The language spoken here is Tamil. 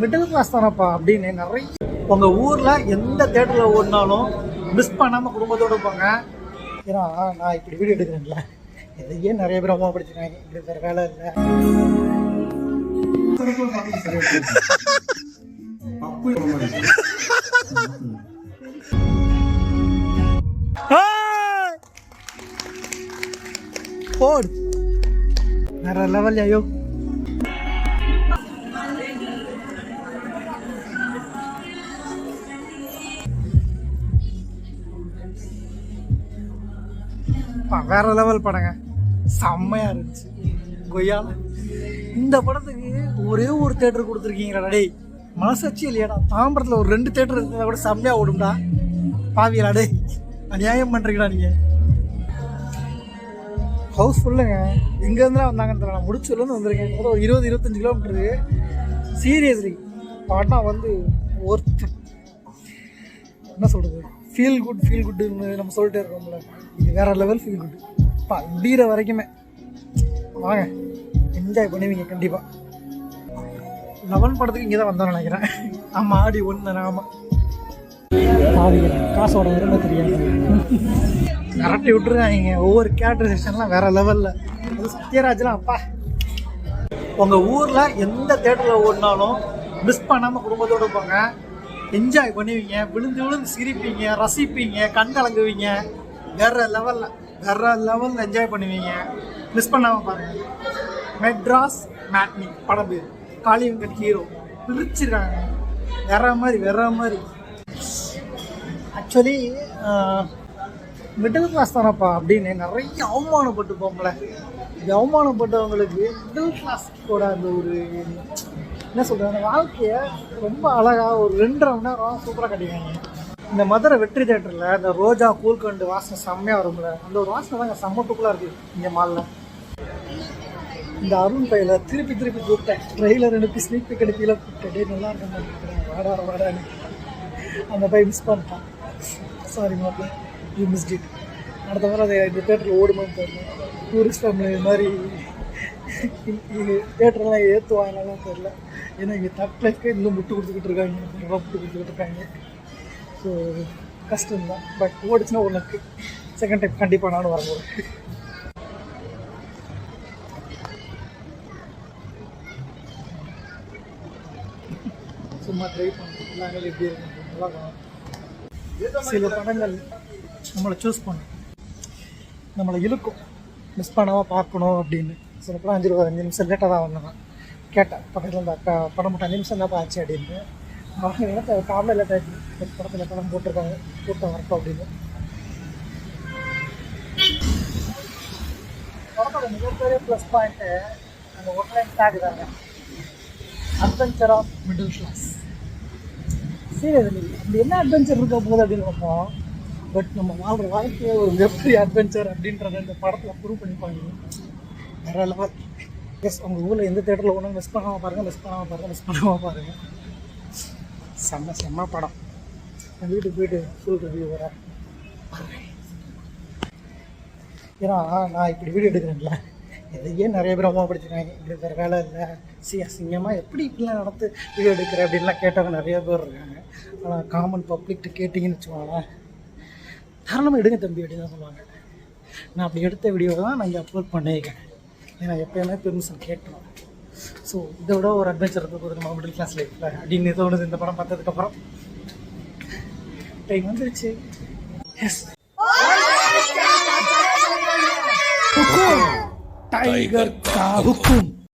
மிடில் கிளாஸ் தானப்பா அப்படின்னு நிறைய உங்கள் ஊரில் எந்த தேட்டரில் ஓடினாலும் மிஸ் பண்ணாமல் குடும்பத்தோடு போங்க. ஏன்னா நான் இப்படி வீடியோ எடுக்கிறேன்ல. இதையே நிறைய பேர் அவமானப்படுத்திருக்காங்க இப்படி வேறு வேலை இல்லை. போடு. வேற லெவல் ஐயோ. பா, வேற லெவல் படங்க. செம்மையா இருந்துச்சு. கொய்யால இந்த படத்துக்கு ஒரே ஒரு தேட்டர் கொடுத்துருக்கீங்களா டே மனசாட்சி இல்லையாடா. தாம்பரத்தில் ஒரு ரெண்டு தேட்டர் இருந்தால் கூட செம்மையாக ஓடும்டா. பாவியலா டே அநியாயம் பண்ணுறீங்களா நீங்கள் ஹவுஸ் ஃபுல்லுங்க எங்கேருந்துலாம் வந்தாங்கன்னு தெரியல. நான் முடிச்சூர்லேருந்து வந்திருக்கேன். ஒரு இருபது இருபத்தஞ்சி கிலோமீட்டரு சீரியஸ்லி படம் வந்து ஒர்த்து என்ன சொல்கிறது ஃபீல் குட் ஃபீல் குட்டுன்னு நம்ம சொல்லிட்டே இருக்கோம்ல. இது வேற லெவல் ஃபீல் குட் பா முடிகிற வரைக்குமே. வாங்க என்ஜாய் பண்ணுவீங்க கண்டிப்பாக லெவன் படத்துக்கு இங்கே தான் வந்தோம்னு நினைக்கிறேன். ஆமாம் ஆடி ஒன்று ஆமாம் பாவிங்க காசோட வரும்னு தெரியாது. கரெக்டாக விட்டுருக்காங்க ஒவ்வொரு கேரக்டர் செக்ஷன்லாம் வேற லெவலில் அது சத்யராஜ்லாம் அப்பா. உங்கள் ஊரில் எந்த தேட்டரில் ஓடினாலும் மிஸ் பண்ணாமல் குடும்பத்தோடு போங்க. என்ஜாய் பண்ணுவீங்க விழுந்து விழுந்து சிரிப்பீங்க ரசிப்பீங்க கண் கலங்குவீங்க. வேற லெவலில் வேற லெவலில் என்ஜாய் பண்ணுவீங்க. மிஸ் பண்ணாமல் பாருங்கள் மெட்ராஸ் மேட்னி படம் பேர். காளிவெங்கட் ஹீரோ பிரிச்சிருக்காங்க. வேற மாதிரி வேற மாதிரி. ஆக்சுவலி மிடில் கிளாஸ் தானப்பா அப்படின்னு நிறைய அவமானப்பட்டு போங்களே இந்த அவமானப்பட்டவங்களுக்கு மிடில் கிளாஸோட அந்த ஒரு என்ன சொல்கிறது அந்த வாழ்க்கையை ரொம்ப அழகாக ஒரு ரெண்டரை மணி நேரம் சூப்பராக கட்டிக்காங்க இந்த மதுரை வெற்றி தேட்டரில் இந்த ரோஜா கூழ்கண்டு வாசனை செம்மையாக வரும்ல. அந்த ஒரு வாசனை தாங்க செம்ம இருக்குது இங்கே மாலில். இந்த அருண் பையில திருப்பி திருப்பி கூப்பிட்டேன். ட்ரெயிலர் அனுப்பி ஸ்னீக் பிக் அனுப்பியில கூப்பிட்டேன். நல்லா இருக்க மாட்டேன் வாடா வாடான்னு அந்த பை மிஸ் பண்ணிட்டான். சாரி மாப்பிள்ள யூ மிஸ் டிட் அடுத்த வாரம் அதை இந்த தேட்டரில் ஓடுமான்னு தெரியல. டூரிஸ்ட் ஃபேமிலி இது மாதிரி தேட்டர்லாம் ஏற்றுவாங்கலாம் தெரில ஏன்னா இங்கே தட்டில் இன்னும் முட்டு கொடுத்துக்கிட்டு இருக்காங்க. ரூபா முட்டு கொடுத்துக்கிட்டு இருக்காங்க. ஸோ கஷ்டம்தான். பட் ஓடிச்சுன்னா உனக்கு செகண்ட் டைம் கண்டிப்பாக நானும் வரணும் சும்மா ட்ரை பண்ணுறோம் எல்லாமே எப்படி இருக்கு நல்லா இருக்கும். சில படங்கள் நம்மளை சூஸ் பண்ணும். நம்மளை இழுக்கும். மிஸ் பண்ணாமல் பார்க்கணும் அப்படின்னு. சில படம் அஞ்சு ரூபா அஞ்சு நிமிஷம் லேட்டாக தான் வந்தேன் கேட்டேன் பக்கத்தில் இந்த அக்கா படம் மட்டும் அஞ்சு நிமிஷம் தான் ஆச்சு அப்படின்னு அவங்க எனக்கு காலையில் படத்தில் படம் போட்டிருக்காங்க கூட்டம் வரட்டும் அப்படின்னு படத்தோட மிகப்பெரிய ப்ளஸ் பாயிண்ட்டு அந்த ஒன்லைன் டேக் தாங்க adventure of middle class seriously அப்படி என்ன அட்வென்ச்சர் இருக்க போகுது அப்படின்னு பார்ப்போம் பட் நம்ம வாழ்கிற வாழ்க்கையை ஒரு எப்படி அட்வென்ச்சர் அப்படின்றத இந்த படத்தில் ப்ரூவ் பண்ணிப்பாங்க வேற லெவல் எஸ் உங்கள் ஊரில் எந்த தேட்டரில் ஒன்றும் மிஸ் பண்ணாமல் பாருங்கள் மிஸ் பண்ணாமல் பாருங்கள் மிஸ் பண்ணாமல் பாருங்கள் செம்ம செம்ம படம். என் வீட்டுக்கு போயிட்டு ஃபுல் ரிவ்யூ வரேன் ஏன்னா நான் இப்படி வீடியோ எடுக்கிறேன்ல. எதையே நிறைய பேர் அவமானப்படுத்திருக்காங்க இப்படி வேறு வேலை இல்லை. சி அசிங்கமாக எப்படி இப்படிலாம் நடத்து வீடியோ எடுக்கிற அப்படின்லாம் கேட்டவங்க நிறைய பேர் இருக்காங்க. ஆனால் காமன் பப்ளிக்ட்டு கேட்டிங்கன்னு வச்சுக்கோங்களேன். தாராளமாக எடுங்க தம்பி அப்படின்னு தான் சொல்லுவாங்க. நான் அப்படி எடுத்த வீடியோ தான் நான் இங்கே அப்லோட் பண்ணியிருக்கேன். ஏன்னா எப்பயுமே பெர்மிஷன் கேட்டோம் ஸோ இதை விட ஒரு அட்வென்ச்சர் இருக்க போகுது நம்ம மிடில் கிளாஸ் லைஃப்பில் அப்படின்னு தோணுது இந்த படம் பார்த்ததுக்கப்புறம் டைம் வந்துருச்சு. S tiger காவுக்கும்